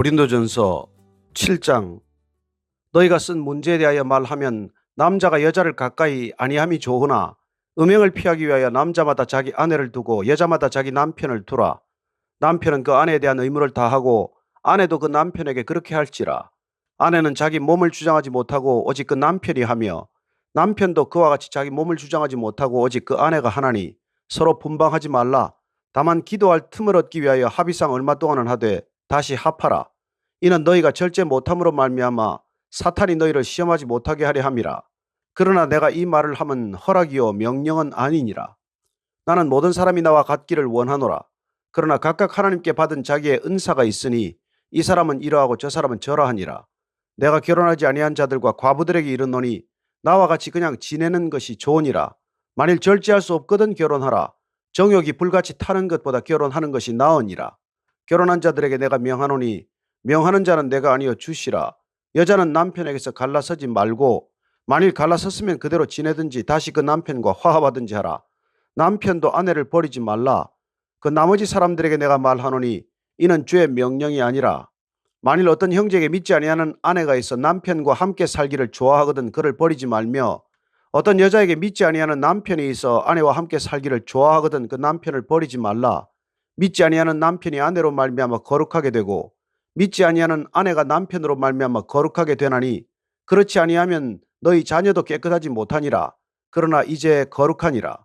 고린도전서 7장. 너희가 쓴 문제에 대하여 말하면 남자가 여자를 가까이 아니함이 좋으나 음행을 피하기 위하여 남자마다 자기 아내를 두고 여자마다 자기 남편을 두라. 남편은 그 아내에 대한 의무를 다하고 아내도 그 남편에게 그렇게 할지라. 아내는 자기 몸을 주장하지 못하고 오직 그 남편이 하며 남편도 그와 같이 자기 몸을 주장하지 못하고 오직 그 아내가 하나니 서로 분방하지 말라. 다만 기도할 틈을 얻기 위하여 합의상 얼마 동안은 하되 다시 합하라. 이는 너희가 절제 못함으로 말미암아 사탄이 너희를 시험하지 못하게 하려 함이라. 그러나 내가 이 말을 함은 허락이요 명령은 아니니라. 나는 모든 사람이 나와 같기를 원하노라. 그러나 각각 하나님께 받은 자기의 은사가 있으니 이 사람은 이러하고 저 사람은 저러하니라. 내가 결혼하지 아니한 자들과 과부들에게 이르노니 나와 같이 그냥 지내는 것이 좋으니라. 만일 절제할 수 없거든 결혼하라. 정욕이 불같이 타는 것보다 결혼하는 것이 나으니라. 결혼한 자들에게 내가 명하노니 명하는 자는 내가 아니여 주시라. 여자는 남편에게서 갈라서지 말고 만일 갈라섰으면 그대로 지내든지 다시 그 남편과 화합하든지 하라. 남편도 아내를 버리지 말라. 그 나머지 사람들에게 내가 말하노니 이는 주의 명령이 아니라 만일 어떤 형제에게 믿지 아니하는 아내가 있어 남편과 함께 살기를 좋아하거든 그를 버리지 말며 어떤 여자에게 믿지 아니하는 남편이 있어 아내와 함께 살기를 좋아하거든 그 남편을 버리지 말라. 믿지 아니하는 남편이 아내로 말미암아 거룩하게 되고 믿지 아니하는 아내가 남편으로 말미암아 거룩하게 되나니 그렇지 아니하면 너희 자녀도 깨끗하지 못하니라. 그러나 이제 거룩하니라.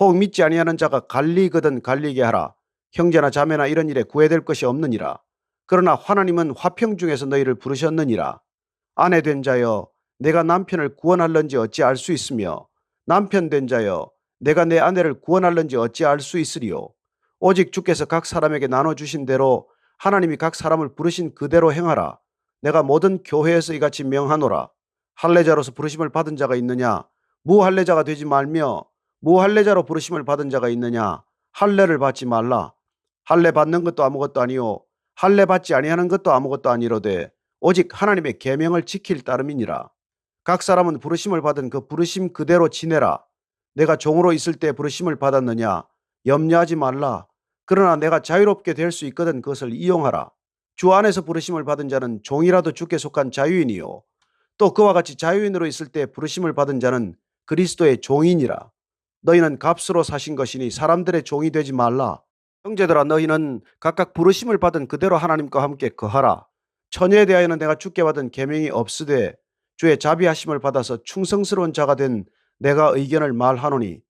혹 믿지 아니하는 자가 갈리거든 갈리게 하라. 형제나 자매나 이런 일에 구애될 것이 없느니라. 그러나 하나님은 화평 중에서 너희를 부르셨느니라. 아내 된 자여 내가 남편을 구원할런지 어찌 알 수 있으며 남편 된 자여 내가 내 아내를 구원할런지 어찌 알 수 있으리요. 오직 주께서 각 사람에게 나눠 주신 대로 하나님이 각 사람을 부르신 그대로 행하라. 내가 모든 교회에서 이같이 명하노라. 할례자로서 부르심을 받은 자가 있느냐? 무할례자가 되지 말며 무할례자로 부르심을 받은 자가 있느냐? 할례를 받지 말라. 할례 받는 것도 아무것도 아니요 할례 받지 아니하는 것도 아무것도 아니로되 오직 하나님의 계명을 지킬 따름이니라. 각 사람은 부르심을 받은 그 부르심 그대로 지내라. 내가 종으로 있을 때 부르심을 받았느냐? 염려하지 말라. 그러나 내가 자유롭게 될 수 있거든 그것을 이용하라. 주 안에서 부르심을 받은 자는 종이라도 주께 속한 자유인이요. 또 그와 같이 자유인으로 있을 때 부르심을 받은 자는 그리스도의 종이니라. 너희는 값으로 사신 것이니 사람들의 종이 되지 말라. 형제들아 너희는 각각 부르심을 받은 그대로 하나님과 함께 거하라. 처녀에 대하여는 내가 주께 받은 계명이 없으되 주의 자비하심을 받아서 충성스러운 자가 된 내가 의견을 말하노니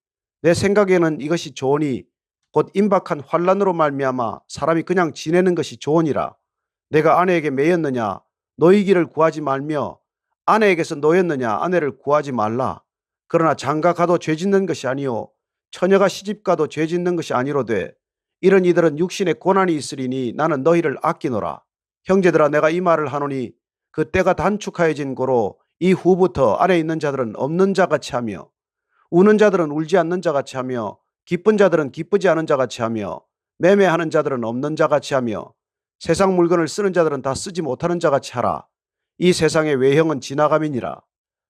내 생각에는 이것이 좋으니 곧 임박한 환란으로 말미암아 사람이 그냥 지내는 것이 좋으니라. 내가 아내에게 매였느냐 노이기를 구하지 말며 아내에게서 노였느냐 아내를 구하지 말라. 그러나 장가 가도 죄 짓는 것이 아니요 처녀가 시집 가도 죄 짓는 것이 아니로되 이런 이들은 육신의 고난이 있으리니 나는 너희를 아끼노라. 형제들아 내가 이 말을 하노니 그 때가 단축하여진 고로 이 후부터 아래 있는 자들은 없는 자같이 하며 우는 자들은 울지 않는 자같이 하며 기쁜 자들은 기쁘지 않은 자 같이 하며 매매하는 자들은 없는 자 같이 하며 세상 물건을 쓰는 자들은 다 쓰지 못하는 자 같이 하라. 이 세상의 외형은 지나감이니라.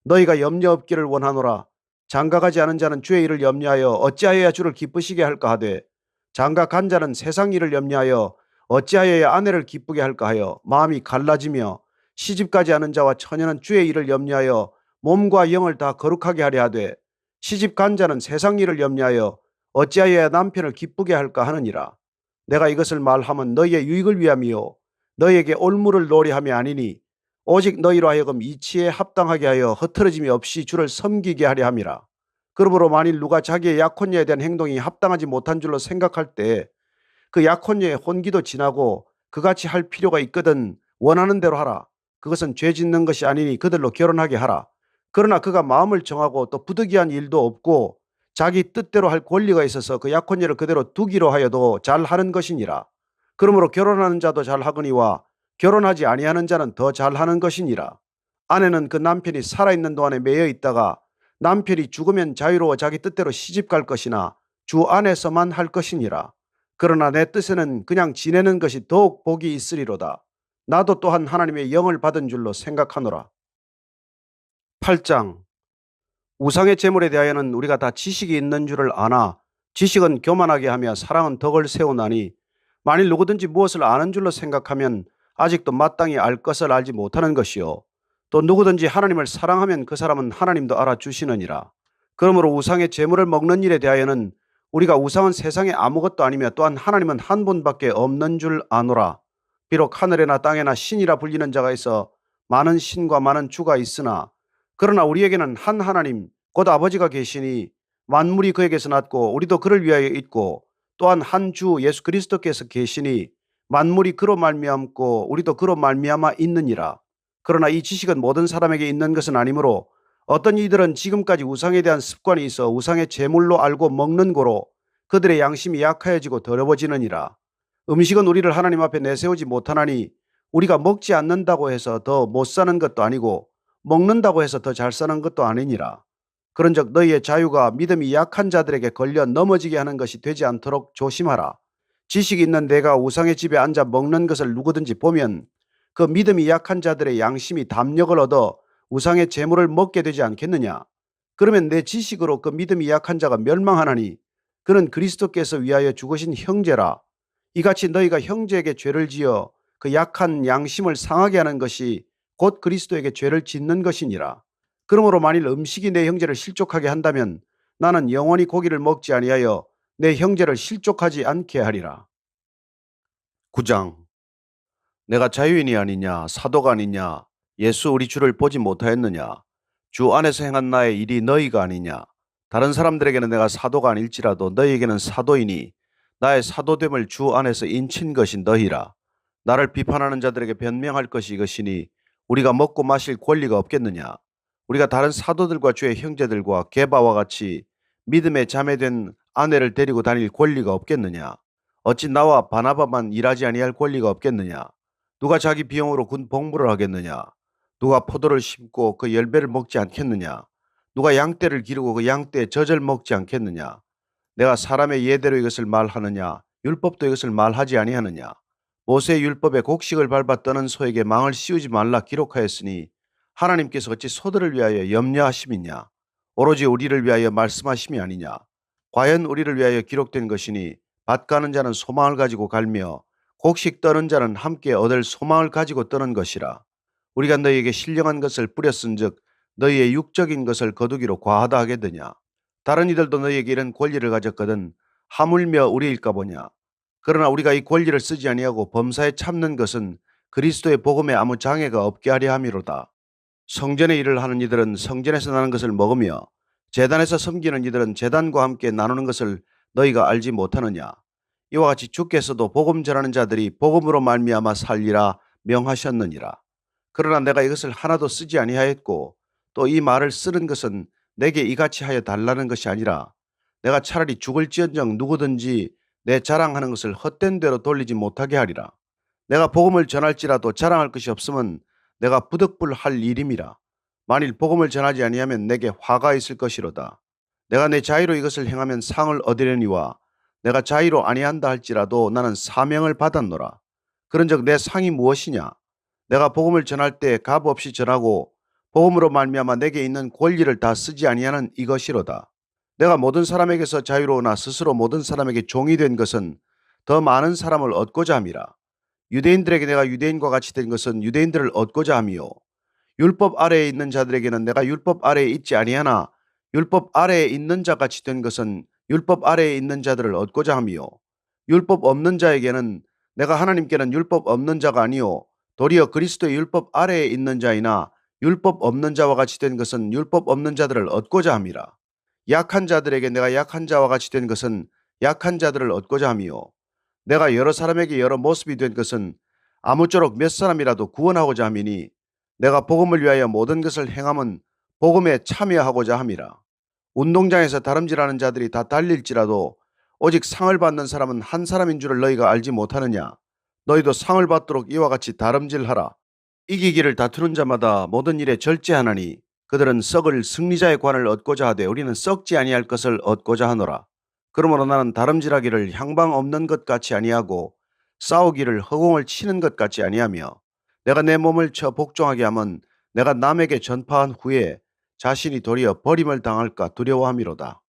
너희가 염려 없기를 원하노라. 장가가지 않은 자는 주의 일을 염려하여 어찌하여야 주를 기쁘시게 할까 하되 장가 간 자는 세상 일을 염려하여 어찌하여야 아내를 기쁘게 할까 하여 마음이 갈라지며 시집가지 않은 자와 처녀는 주의 일을 염려하여 몸과 영을 다 거룩하게 하려 하되 시집 간 자는 세상 일을 염려하여 어찌하여야 남편을 기쁘게 할까 하느니라. 내가 이것을 말하면 너희의 유익을 위함이요 너희에게 올무를 노리함이 아니니 오직 너희로 하여금 이치에 합당하게 하여 흐트러짐이 없이 주를 섬기게 하려 함이라. 그러므로 만일 누가 자기의 약혼녀에 대한 행동이 합당하지 못한 줄로 생각할 때 그 약혼녀의 혼기도 지나고 그같이 할 필요가 있거든 원하는 대로 하라. 그것은 죄 짓는 것이 아니니 그들로 결혼하게 하라. 그러나 그가 마음을 정하고 또 부득이한 일도 없고 자기 뜻대로 할 권리가 있어서 그 약혼녀를 그대로 두기로 하여도 잘하는 것이니라. 그러므로 결혼하는 자도 잘하거니와 결혼하지 아니하는 자는 더 잘하는 것이니라. 아내는 그 남편이 살아있는 동안에 매여 있다가 남편이 죽으면 자유로워 자기 뜻대로 시집 갈 것이나 주 안에서만 할 것이니라. 그러나 내 뜻에는 그냥 지내는 것이 더욱 복이 있으리로다. 나도 또한 하나님의 영을 받은 줄로 생각하노라. 8장 우상의 재물에 대하여는 우리가 다 지식이 있는 줄을 아나 지식은 교만하게 하며 사랑은 덕을 세우나니 만일 누구든지 무엇을 아는 줄로 생각하면 아직도 마땅히 알 것을 알지 못하는 것이요. 또 누구든지 하나님을 사랑하면 그 사람은 하나님도 알아주시느니라. 그러므로 우상의 재물을 먹는 일에 대하여는 우리가 우상은 세상에 아무것도 아니며 또한 하나님은 한 분밖에 없는 줄 아노라. 비록 하늘에나 땅에나 신이라 불리는 자가 있어 많은 신과 많은 주가 있으나 그러나 우리에게는 한 하나님 곧 아버지가 계시니 만물이 그에게서 났고 우리도 그를 위하여 있고 또한 한 주 예수 그리스도께서 계시니 만물이 그로 말미암고 우리도 그로 말미암아 있느니라. 그러나 이 지식은 모든 사람에게 있는 것은 아니므로 어떤 이들은 지금까지 우상에 대한 습관이 있어 우상의 제물로 알고 먹는 고로 그들의 양심이 약하여지고 더러워지느니라. 음식은 우리를 하나님 앞에 내세우지 못하나니 우리가 먹지 않는다고 해서 더 못 사는 것도 아니고 먹는다고 해서 더 잘 사는 것도 아니니라. 그런즉 너희의 자유가 믿음이 약한 자들에게 걸려 넘어지게 하는 것이 되지 않도록 조심하라. 지식이 있는 내가 우상의 집에 앉아 먹는 것을 누구든지 보면 그 믿음이 약한 자들의 양심이 담력을 얻어 우상의 재물을 먹게 되지 않겠느냐? 그러면 내 지식으로 그 믿음이 약한 자가 멸망하나니 그는 그리스도께서 위하여 죽으신 형제라. 이같이 너희가 형제에게 죄를 지어 그 약한 양심을 상하게 하는 것이 곧 그리스도에게 죄를 짓는 것이니라. 그러므로 만일 음식이 내 형제를 실족하게 한다면 나는 영원히 고기를 먹지 아니하여 내 형제를 실족하지 않게 하리라. 9장 내가 자유인이 아니냐 사도가 아니냐 예수 우리 주를 보지 못하였느냐 주 안에서 행한 나의 일이 너희가 아니냐 다른 사람들에게는 내가 사도가 아닐지라도 너희에게는 사도이니 나의 사도됨을 주 안에서 인친 것이 너희라 나를 비판하는 자들에게 변명할 것이 이것이니 우리가 먹고 마실 권리가 없겠느냐? 우리가 다른 사도들과 주의 형제들과 게바와 같이 믿음에 자매된 아내를 데리고 다닐 권리가 없겠느냐? 어찌 나와 바나바만 일하지 아니할 권리가 없겠느냐? 누가 자기 비용으로 군 복무를 하겠느냐? 누가 포도를 심고 그 열매를 먹지 않겠느냐? 누가 양떼를 기르고 그 양떼의 젖을 먹지 않겠느냐? 내가 사람의 예대로 이것을 말하느냐? 율법도 이것을 말하지 아니하느냐 모세의 율법에 곡식을 밟아 떠는 소에게 망을 씌우지 말라 기록하였으니 하나님께서 어찌 소들을 위하여 염려하심이냐? 오로지 우리를 위하여 말씀하심이 아니냐? 과연 우리를 위하여 기록된 것이니 밭 가는 자는 소망을 가지고 갈며 곡식 떠는 자는 함께 얻을 소망을 가지고 떠는 것이라. 우리가 너희에게 신령한 것을 뿌렸은즉 너희의 육적인 것을 거두기로 과하다 하겠느냐? 다른 이들도 너희에게 이런 권리를 가졌거든 하물며 우리일까 보냐 그러나 우리가 이 권리를 쓰지 아니하고 범사에 참는 것은 그리스도의 복음에 아무 장애가 없게 하려 함이로다. 성전의 일을 하는 이들은 성전에서 나는 것을 먹으며 재단에서 섬기는 이들은 재단과 함께 나누는 것을 너희가 알지 못하느냐? 이와 같이 주께서도 복음 전하는 자들이 복음으로 말미암아 살리라 명하셨느니라. 그러나 내가 이것을 하나도 쓰지 아니하였고 또 이 말을 쓰는 것은 내게 이같이 하여 달라는 것이 아니라 내가 차라리 죽을지언정 누구든지 내 자랑하는 것을 헛된 대로 돌리지 못하게 하리라. 내가 복음을 전할지라도 자랑할 것이 없으면 내가 부득불할 일임이라. 만일 복음을 전하지 아니하면 내게 화가 있을 것이로다. 내가 내 자유로 이것을 행하면 상을 얻으려니와 내가 자유로 아니한다 할지라도 나는 사명을 받았노라. 그런즉 내 상이 무엇이냐? 내가 복음을 전할 때 값 없이 전하고 복음으로 말미암아 내게 있는 권리를 다 쓰지 아니하는 이것이로다 내가 모든 사람에게서 자유로우나 스스로 모든 사람에게 종이 된 것은 더 많은 사람을 얻고자 함이라. 유대인들에게 내가 유대인과 같이 된 것은 유대인들을 얻고자 함이요. 율법 아래에 있는 자들에게는 내가 율법 아래에 있지 아니하나 율법 아래에 있는 자 같이 된 것은 율법 아래에 있는 자들을 얻고자 함이요. 율법 없는 자에게는 내가 하나님께는 율법 없는 자가 아니요. 도리어 그리스도의 율법 아래에 있는 자이나 율법 없는 자와 같이 된 것은 율법 없는 자들을 얻고자 함이라 약한 자들에게 내가 약한 자와 같이 된 것은 약한 자들을 얻고자 함이요. 내가 여러 사람에게 여러 모습이 된 것은 아무쪼록 몇 사람이라도 구원하고자 함이니 내가 복음을 위하여 모든 것을 행함은 복음에 참여하고자 함이라. 운동장에서 다름질하는 자들이 다 달릴지라도 오직 상을 받는 사람은 한 사람인 줄을 너희가 알지 못하느냐. 너희도 상을 받도록 이와 같이 다름질하라. 이기기를 다투는 자마다 모든 일에 절제하나니 그들은 썩을 승리자의 관을 얻고자 하되 우리는 썩지 아니할 것을 얻고자 하노라 그러므로 나는 다름질하기를 향방 없는 것 같이 아니하고 싸우기를 허공을 치는 것 같이 아니하며 내가 내 몸을 쳐 복종하게 하면 내가 남에게 전파한 후에 자신이 도리어 버림을 당할까 두려워함이로다.